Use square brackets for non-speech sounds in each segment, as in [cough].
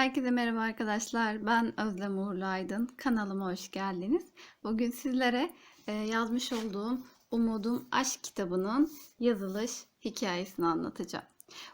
Herkese merhaba arkadaşlar. Ben Özlem Uğurlu Aydın. Kanalıma hoş geldiniz. Bugün sizlere e, yazmış olduğum Umudum Aşk kitabının yazılış hikayesini anlatacağım.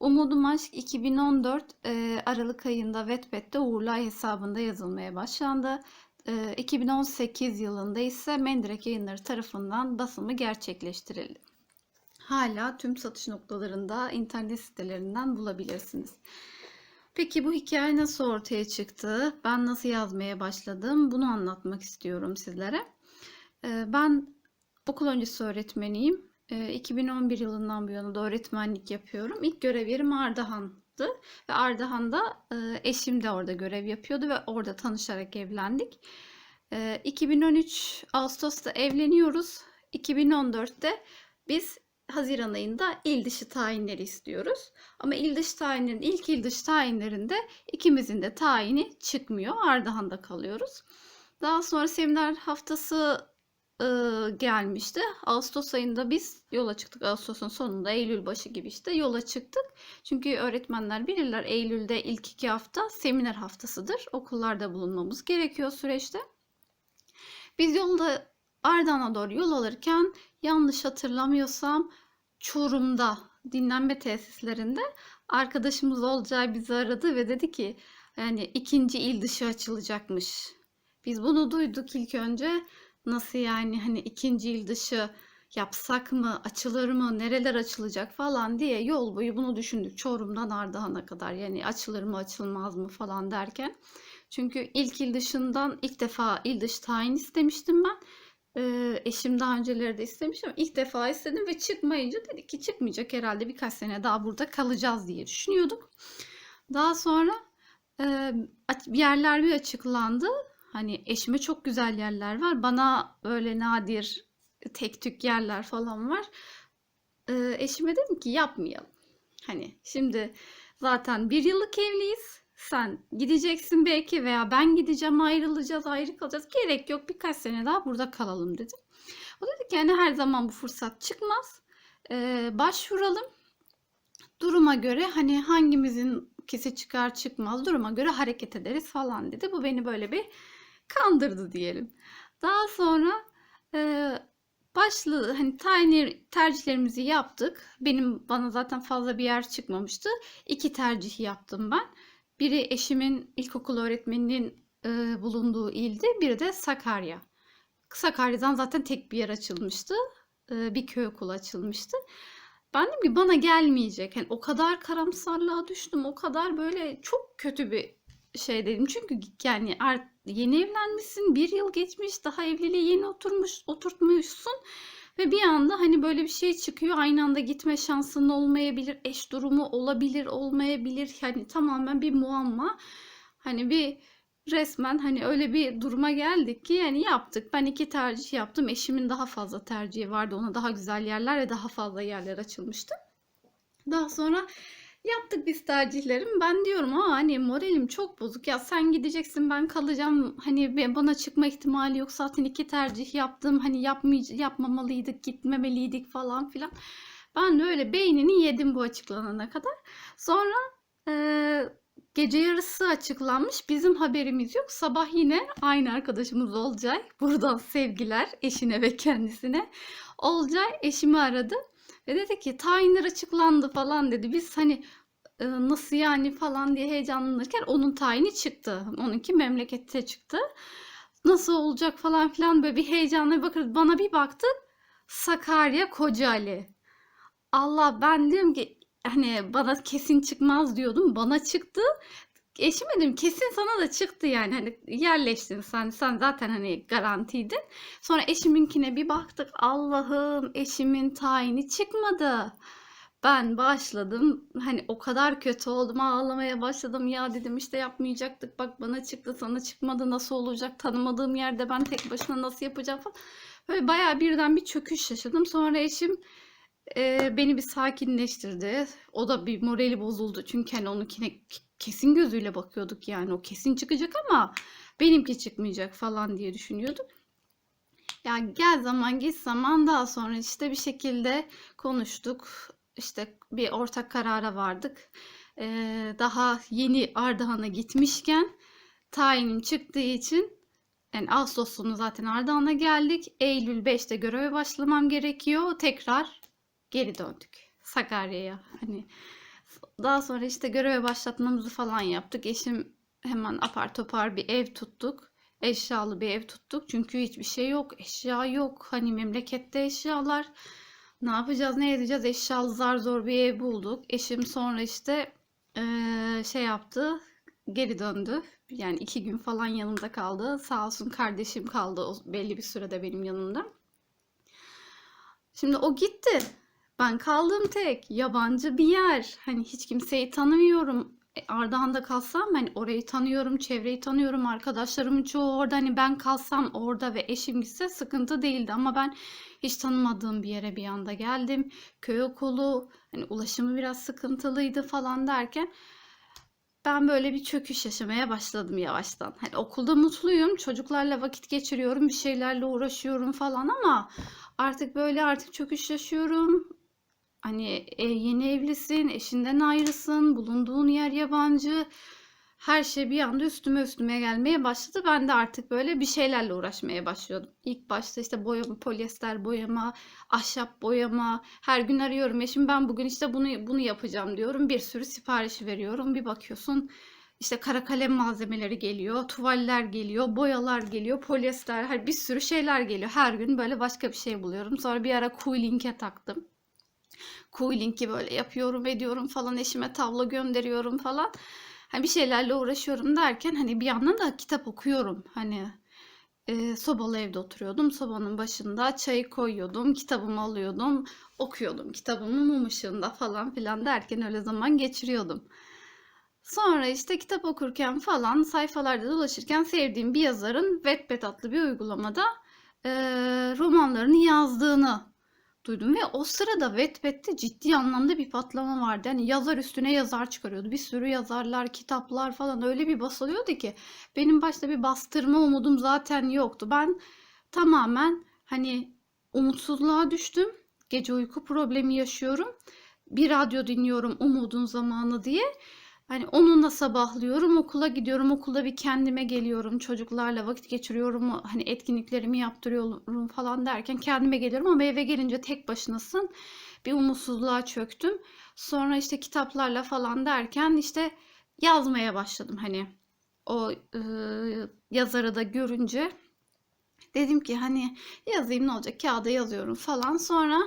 Umudum Aşk 2014 e, Aralık ayında Wattpad'de Uğurlu Ay hesabında yazılmaya başlandı. E, 2018 yılında ise Mendirek Yayınları tarafından basımı gerçekleştirildi. Hala tüm satış noktalarında internet sitelerinden bulabilirsiniz. Peki bu hikaye nasıl ortaya çıktı? Ben nasıl yazmaya başladım? Bunu anlatmak istiyorum sizlere. Ee, Ben okul öncesi öğretmeniyim. Ee, 2011 yılından bu yana da öğretmenlik yapıyorum. İlk görev yerim Ardahan'dı ve Ardahan'da e, eşim de orada görev yapıyordu ve orada tanışarak evlendik. Ee, 2013 Ağustos'ta evleniyoruz. 2014'te biz Haziran ayında il dışı tayinleri istiyoruz. Ama il dışı tayinlerin ilk il dışı tayinlerinde ikimizin de tayini çıkmıyor. Ardahan'da kalıyoruz. Daha sonra seminer haftası e, gelmişti. Ağustos ayında biz yola çıktık. Ağustos'un sonunda Eylül başı gibi işte yola çıktık. Çünkü öğretmenler bilirler Eylül'de ilk iki hafta seminer haftasıdır. Okullarda bulunmamız gerekiyor süreçte. Biz yolda Ardahan'a doğru yol alırken yanlış hatırlamıyorsam Çorum'da dinlenme tesislerinde arkadaşımız olacağı bizi aradı ve dedi ki yani ikinci il dışı açılacakmış. Biz bunu duyduk ilk önce. Nasıl yani hani ikinci il dışı yapsak mı, açılır mı, nereler açılacak falan diye yol boyu bunu düşündük. Çorum'dan Ardahan'a kadar yani açılır mı, açılmaz mı falan derken. Çünkü ilk il dışından ilk defa il dışı tayin istemiştim ben. Eşim daha önceleri de istemiş ama ilk defa istedim ve çıkmayınca dedik ki çıkmayacak herhalde birkaç sene daha burada kalacağız diye düşünüyorduk. Daha sonra e, yerler bir açıklandı. Hani eşime çok güzel yerler var. Bana böyle nadir tek tük yerler falan var. Ee, eşime dedim ki yapmayalım. Hani şimdi zaten bir yıllık evliyiz. Sen gideceksin belki veya ben gideceğim ayrılacağız ayrı kalacağız. Gerek yok birkaç sene daha burada kalalım dedim. O dedi ki yani her zaman bu fırsat çıkmaz. Ee, başvuralım. Duruma göre hani hangimizin kesi çıkar çıkmaz duruma göre hareket ederiz falan dedi. Bu beni böyle bir kandırdı diyelim. Daha sonra e, başlı hani tayin tercihlerimizi yaptık. Benim bana zaten fazla bir yer çıkmamıştı. İki tercih yaptım ben. Biri eşimin ilkokul öğretmeninin e, bulunduğu ildi, biri de Sakarya. Sakarya'dan zaten tek bir yer açılmıştı. E, bir köy okulu açılmıştı. Ben dedim ki bana gelmeyecek. Yani o kadar karamsarlığa düştüm. O kadar böyle çok kötü bir şey dedim. Çünkü yani yeni evlenmişsin. Bir yıl geçmiş. Daha evliliğe yeni oturmuş, oturtmuşsun. Ve bir anda hani böyle bir şey çıkıyor. Aynı anda gitme şansın olmayabilir. Eş durumu olabilir, olmayabilir. Yani tamamen bir muamma. Hani bir resmen hani öyle bir duruma geldik ki yani yaptık. Ben iki tercih yaptım. Eşimin daha fazla tercihi vardı. Ona daha güzel yerler ve daha fazla yerler açılmıştı. Daha sonra yaptık biz tercihlerim. Ben diyorum ama hani moralim çok bozuk. Ya sen gideceksin ben kalacağım. Hani bana çıkma ihtimali yok. Zaten iki tercih yaptım. Hani yapmay yapmamalıydık, gitmemeliydik falan filan. Ben de öyle beynini yedim bu açıklanana kadar. Sonra e, gece yarısı açıklanmış. Bizim haberimiz yok. Sabah yine aynı arkadaşımız Olcay. Buradan sevgiler eşine ve kendisine. Olcay eşimi aradı. Ve dedi ki tayinler açıklandı falan dedi. Biz hani nasıl yani falan diye heyecanlanırken onun tayini çıktı. Onunki memlekette çıktı. Nasıl olacak falan filan böyle bir heyecanla bakır. Bana bir baktı. Sakarya Kocaeli. Allah ben diyorum ki hani bana kesin çıkmaz diyordum. Bana çıktı. Eşime dedim kesin sana da çıktı yani. Hani yerleştin sen. Sen zaten hani garantiydin. Sonra eşiminkine bir baktık. Allah'ım eşimin tayini çıkmadı. Ben başladım. Hani o kadar kötü oldum. Ağlamaya başladım. Ya dedim işte yapmayacaktık. Bak bana çıktı sana çıkmadı. Nasıl olacak? Tanımadığım yerde ben tek başına nasıl yapacağım falan. Böyle bayağı birden bir çöküş yaşadım. Sonra eşim e, beni bir sakinleştirdi. O da bir morali bozuldu. Çünkü hani onunkine kesin gözüyle bakıyorduk yani o kesin çıkacak ama benimki çıkmayacak falan diye düşünüyorduk. Ya gel zaman geç zaman daha sonra işte bir şekilde konuştuk. İşte bir ortak karara vardık. Ee, daha yeni Ardahan'a gitmişken tayinim çıktığı için yani Ağustos sonu zaten Ardahan'a geldik. Eylül 5'te göreve başlamam gerekiyor. Tekrar geri döndük Sakarya'ya. Hani daha sonra işte göreve başlatmamızı falan yaptık. Eşim hemen apar topar bir ev tuttuk. Eşyalı bir ev tuttuk. Çünkü hiçbir şey yok. Eşya yok. Hani memlekette eşyalar. Ne yapacağız, ne edeceğiz? Eşyalı zar zor bir ev bulduk. Eşim sonra işte eee, şey yaptı. Geri döndü. Yani iki gün falan yanımda kaldı. Sağ olsun kardeşim kaldı belli bir sürede benim yanımda. Şimdi o gitti. Ben kaldım tek. Yabancı bir yer. Hani hiç kimseyi tanımıyorum. E, Ardahan'da kalsam hani orayı tanıyorum, çevreyi tanıyorum, arkadaşlarımın çoğu orada. Hani ben kalsam orada ve eşim gitse sıkıntı değildi ama ben hiç tanımadığım bir yere bir anda geldim. Köy okulu, hani ulaşımı biraz sıkıntılıydı falan derken ben böyle bir çöküş yaşamaya başladım yavaştan. Hani okulda mutluyum, çocuklarla vakit geçiriyorum, bir şeylerle uğraşıyorum falan ama artık böyle artık çöküş yaşıyorum. Hani e, yeni evlisin, eşinden ayrısın, bulunduğun yer yabancı. Her şey bir anda üstüme üstüme gelmeye başladı. Ben de artık böyle bir şeylerle uğraşmaya başlıyordum. İlk başta işte boyama, polyester boyama, ahşap boyama. Her gün arıyorum eşim ben bugün işte bunu bunu yapacağım diyorum. Bir sürü sipariş veriyorum. Bir bakıyorsun işte kara kalem malzemeleri geliyor, tuvaller geliyor, boyalar geliyor, polyester, her bir sürü şeyler geliyor. Her gün böyle başka bir şey buluyorum. Sonra bir ara Quilling'e taktım. Quilling'i böyle yapıyorum, ediyorum falan eşime tavla gönderiyorum falan. Hani bir şeylerle uğraşıyorum derken hani bir yandan da kitap okuyorum. Hani e, sobalı evde oturuyordum. Sobanın başında çayı koyuyordum, kitabımı alıyordum, okuyordum kitabımı mum ışığında falan filan derken öyle zaman geçiriyordum. Sonra işte kitap okurken falan sayfalarda dolaşırken sevdiğim bir yazarın Wattpad adlı bir uygulamada e, romanlarını yazdığını duydum ve o sırada Wattpad'de ciddi anlamda bir patlama vardı. Yani yazar üstüne yazar çıkarıyordu. Bir sürü yazarlar, kitaplar falan öyle bir basılıyordu ki benim başta bir bastırma umudum zaten yoktu. Ben tamamen hani umutsuzluğa düştüm. Gece uyku problemi yaşıyorum. Bir radyo dinliyorum umudun zamanı diye. Hani onunla sabahlıyorum, okula gidiyorum, okulda bir kendime geliyorum, çocuklarla vakit geçiriyorum, hani etkinliklerimi yaptırıyorum falan derken kendime geliyorum ama eve gelince tek başınasın. Bir umutsuzluğa çöktüm. Sonra işte kitaplarla falan derken işte yazmaya başladım hani. O e, yazarı da görünce dedim ki hani yazayım ne olacak? Kağıda yazıyorum falan. Sonra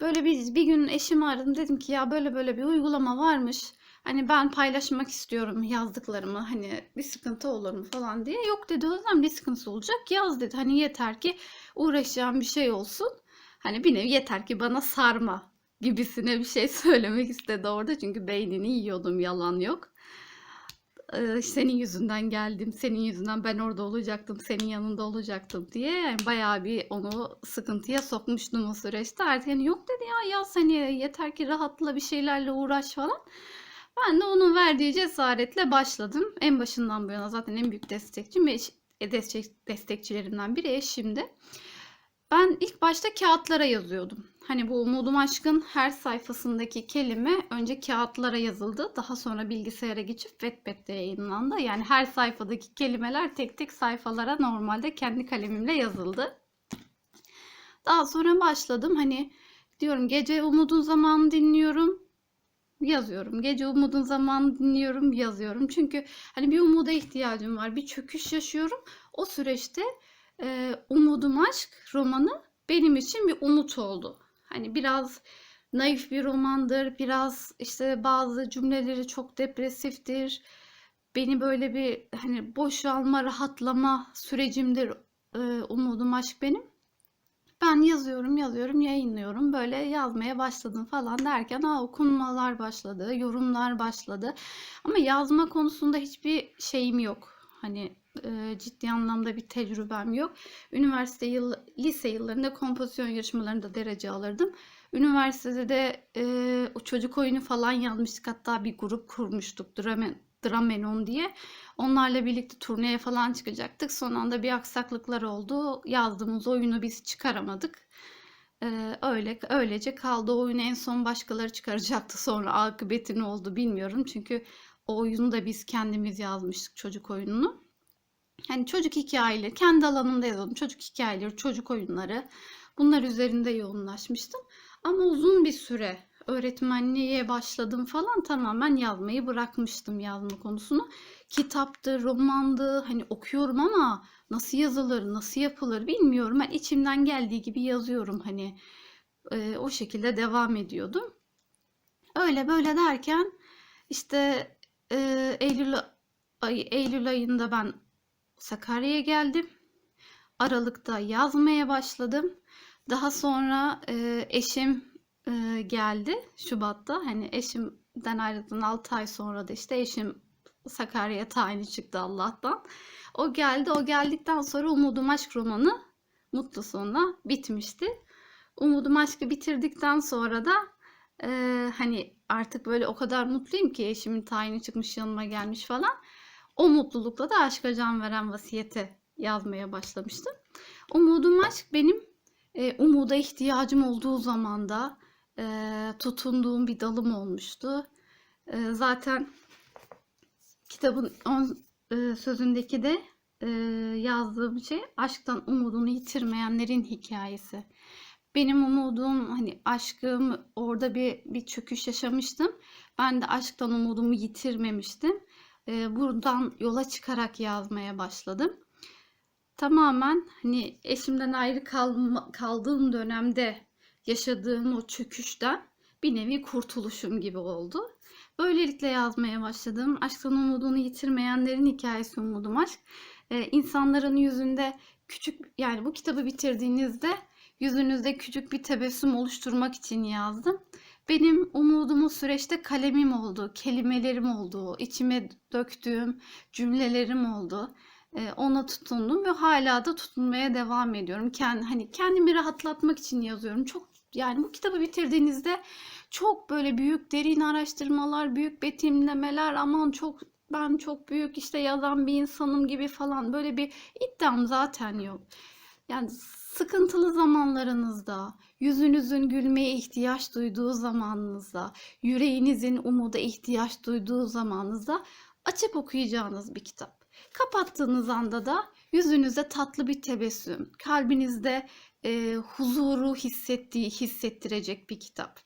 böyle bir, bir gün eşimi aradım. Dedim ki ya böyle böyle bir uygulama varmış Hani ben paylaşmak istiyorum yazdıklarımı hani bir sıkıntı olur mu falan diye. Yok dedi o zaman bir sıkıntı olacak yaz dedi. Hani yeter ki uğraşacağım bir şey olsun. Hani bir nevi yeter ki bana sarma gibisine bir şey [laughs] söylemek istedi orada. Çünkü beynini yiyordum yalan yok. Ee, senin yüzünden geldim, senin yüzünden ben orada olacaktım, senin yanında olacaktım diye yani bayağı bir onu sıkıntıya sokmuştum o süreçte. Artık yani yok dedi ya yaz hani yeter ki rahatla bir şeylerle uğraş falan. Ben de onun verdiği cesaretle başladım. En başından bu yana zaten en büyük destekçim ve destek, destekçilerimden biri eşimdi. Ben ilk başta kağıtlara yazıyordum. Hani bu Umudum Aşk'ın her sayfasındaki kelime önce kağıtlara yazıldı. Daha sonra bilgisayara geçip Wattpad'de yayınlandı. Yani her sayfadaki kelimeler tek tek sayfalara normalde kendi kalemimle yazıldı. Daha sonra başladım. Hani diyorum gece Umudun zamanı dinliyorum yazıyorum. Gece umudun zamanı dinliyorum, yazıyorum. Çünkü hani bir umuda ihtiyacım var. Bir çöküş yaşıyorum. O süreçte e, Umudum Aşk romanı benim için bir umut oldu. Hani biraz naif bir romandır. Biraz işte bazı cümleleri çok depresiftir. Beni böyle bir hani boşalma, rahatlama sürecimdir. E, Umudum Aşk benim. Ben yazıyorum, yazıyorum, yayınlıyorum. Böyle yazmaya başladım falan derken aa, okunmalar başladı, yorumlar başladı. Ama yazma konusunda hiçbir şeyim yok. Hani e, ciddi anlamda bir tecrübem yok. Üniversite yıl, lise yıllarında kompozisyon yarışmalarında derece alırdım. Üniversitede de e, o çocuk oyunu falan yazmıştık. Hatta bir grup kurmuştuk. Drama, Dramenon diye. Onlarla birlikte turneye falan çıkacaktık. Son anda bir aksaklıklar oldu. Yazdığımız oyunu biz çıkaramadık. Ee, öyle öylece kaldı. O oyunu en son başkaları çıkaracaktı. Sonra akıbeti ne oldu bilmiyorum. Çünkü o oyunu da biz kendimiz yazmıştık çocuk oyununu. Hani çocuk hikayeleri, kendi alanımda yazıyordum. Çocuk hikayeleri, çocuk oyunları. Bunlar üzerinde yoğunlaşmıştım. Ama uzun bir süre öğretmenliğe başladım falan tamamen yazmayı bırakmıştım yazma konusunu. Kitaptı, romandı hani okuyorum ama nasıl yazılır, nasıl yapılır bilmiyorum. Ben içimden geldiği gibi yazıyorum hani e, o şekilde devam ediyordum. Öyle böyle derken işte e, Eylül ay, Eylül ayında ben Sakarya'ya geldim. Aralıkta yazmaya başladım. Daha sonra e, eşim e, geldi Şubat'ta. Hani eşimden ayrıldıktan 6 ay sonra da işte eşim Sakarya'ya tayini çıktı Allah'tan. O geldi. O geldikten sonra Umudum Aşk romanı mutlu sonla bitmişti. Umudum Aşk'ı bitirdikten sonra da e, hani artık böyle o kadar mutluyum ki eşimin tayini çıkmış yanıma gelmiş falan. O mutlulukla da Aşka Can Veren Vasiyeti yazmaya başlamıştım. Umudum Aşk benim e, umuda ihtiyacım olduğu zamanda e, tutunduğum bir dalım olmuştu. E, zaten kitabın on e, sözündeki de e, yazdığım şey aşktan umudunu yitirmeyenlerin hikayesi. Benim umudum hani aşkım orada bir bir çöküş yaşamıştım. Ben de aşktan umudumu yitirmemiştim. E, buradan yola çıkarak yazmaya başladım. Tamamen hani eşimden ayrı kalma, kaldığım dönemde yaşadığım o çöküşten bir nevi kurtuluşum gibi oldu. Böylelikle yazmaya başladım. Aşktan umudunu yitirmeyenlerin hikayesi umudum aşk. Ee, insanların yüzünde küçük yani bu kitabı bitirdiğinizde yüzünüzde küçük bir tebessüm oluşturmak için yazdım. Benim umudum o süreçte kalemim oldu, kelimelerim oldu, içime döktüğüm cümlelerim oldu. Ee, ona tutundum ve hala da tutunmaya devam ediyorum. Kendi, hani kendimi rahatlatmak için yazıyorum. Çok yani bu kitabı bitirdiğinizde çok böyle büyük derin araştırmalar, büyük betimlemeler aman çok ben çok büyük işte yazan bir insanım gibi falan böyle bir iddiam zaten yok. Yani sıkıntılı zamanlarınızda, yüzünüzün gülmeye ihtiyaç duyduğu zamanınızda, yüreğinizin umuda ihtiyaç duyduğu zamanınızda açıp okuyacağınız bir kitap. Kapattığınız anda da yüzünüzde tatlı bir tebessüm, kalbinizde e, huzuru hissettiği, hissettirecek bir kitap.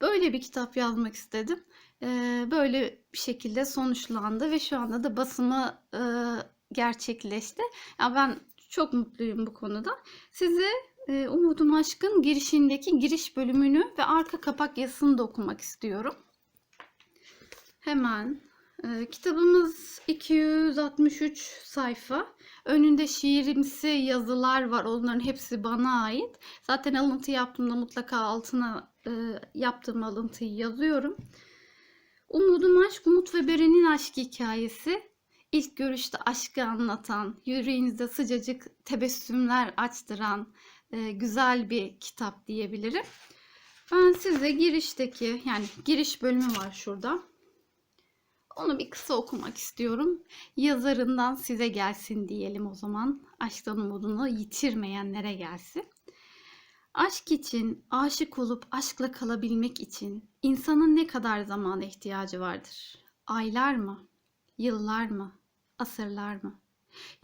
Böyle bir kitap yazmak istedim. E, böyle bir şekilde sonuçlandı ve şu anda da basımı e, gerçekleşti. Ya ben çok mutluyum bu konuda. Size e, Umudum Aşk'ın girişindeki giriş bölümünü ve arka kapak yazısını da okumak istiyorum. Hemen e, kitabımız 263 sayfa. Önünde şiirimsi yazılar var. Onların hepsi bana ait. Zaten alıntı yaptığımda mutlaka altına e, yaptığım alıntıyı yazıyorum. Umudum Aşk, Umut ve Beren'in aşk hikayesi. İlk görüşte aşkı anlatan, yüreğinizde sıcacık tebessümler açtıran e, güzel bir kitap diyebilirim. Ben size girişteki yani giriş bölümü var şurada. Onu bir kısa okumak istiyorum. Yazarından size gelsin diyelim o zaman. Aşktan umudunu yitirmeyenlere gelsin. Aşk için, aşık olup aşkla kalabilmek için insanın ne kadar zamana ihtiyacı vardır? Aylar mı? Yıllar mı? Asırlar mı?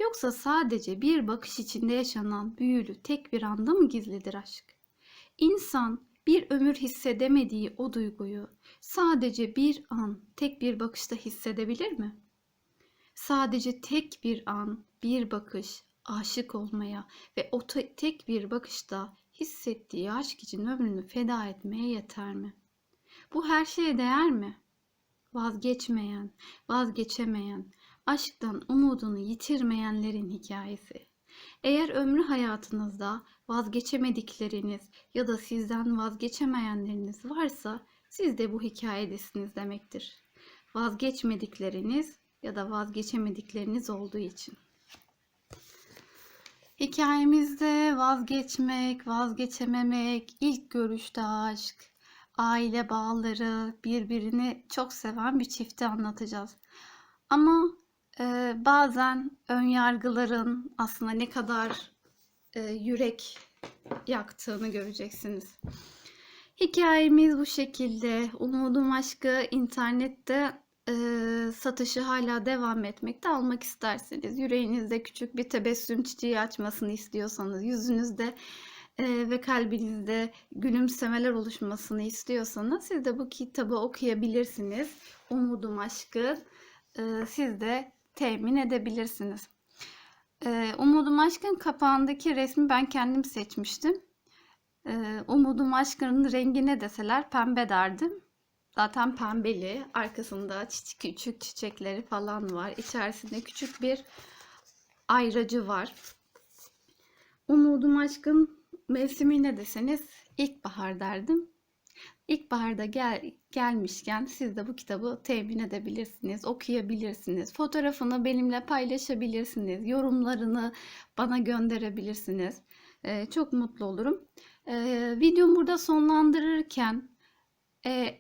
Yoksa sadece bir bakış içinde yaşanan büyülü tek bir anda mı gizlidir aşk? İnsan bir ömür hissedemediği o duyguyu sadece bir an, tek bir bakışta hissedebilir mi? Sadece tek bir an, bir bakış aşık olmaya ve o tek bir bakışta hissettiği aşk için ömrünü feda etmeye yeter mi? Bu her şeye değer mi? Vazgeçmeyen, vazgeçemeyen, aşktan umudunu yitirmeyenlerin hikayesi. Eğer ömrü hayatınızda vazgeçemedikleriniz ya da sizden vazgeçemeyenleriniz varsa siz de bu hikayedesiniz demektir. Vazgeçmedikleriniz ya da vazgeçemedikleriniz olduğu için. Hikayemizde vazgeçmek, vazgeçememek, ilk görüşte aşk, aile bağları, birbirini çok seven bir çifti anlatacağız. Ama e, bazen ön yargıların aslında ne kadar e, yürek yaktığını göreceksiniz. Hikayemiz bu şekilde. Umudum aşkı internette e, satışı hala devam etmekte. Almak isterseniz, yüreğinizde küçük bir tebessüm çiçeği açmasını istiyorsanız, yüzünüzde e, ve kalbinizde gülümsemeler oluşmasını istiyorsanız siz de bu kitabı okuyabilirsiniz. Umudum aşkı e, siz de temin edebilirsiniz. E, Umudum aşkın kapağındaki resmi ben kendim seçmiştim. E, Umudum aşkının rengi ne deseler pembe derdim. Zaten pembeli. Arkasında çiçek, küçük çiçekleri falan var. İçerisinde küçük bir ayracı var. Umudum aşkın mevsimi ne deseniz ilkbahar derdim. İlkbaharda gel, gelmişken siz de bu kitabı temin edebilirsiniz, okuyabilirsiniz. Fotoğrafını benimle paylaşabilirsiniz. Yorumlarını bana gönderebilirsiniz. Ee, çok mutlu olurum. Ee, videomu burada sonlandırırken e,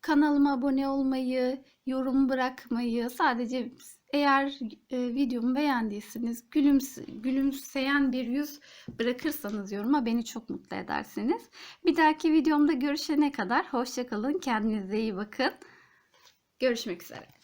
kanalıma abone olmayı, yorum bırakmayı, sadece eğer e, videomu beğendiyseniz gülümse, gülümseyen bir yüz bırakırsanız yoruma beni çok mutlu edersiniz. Bir dahaki videomda görüşene kadar hoşça kalın, kendinize iyi bakın. Görüşmek üzere.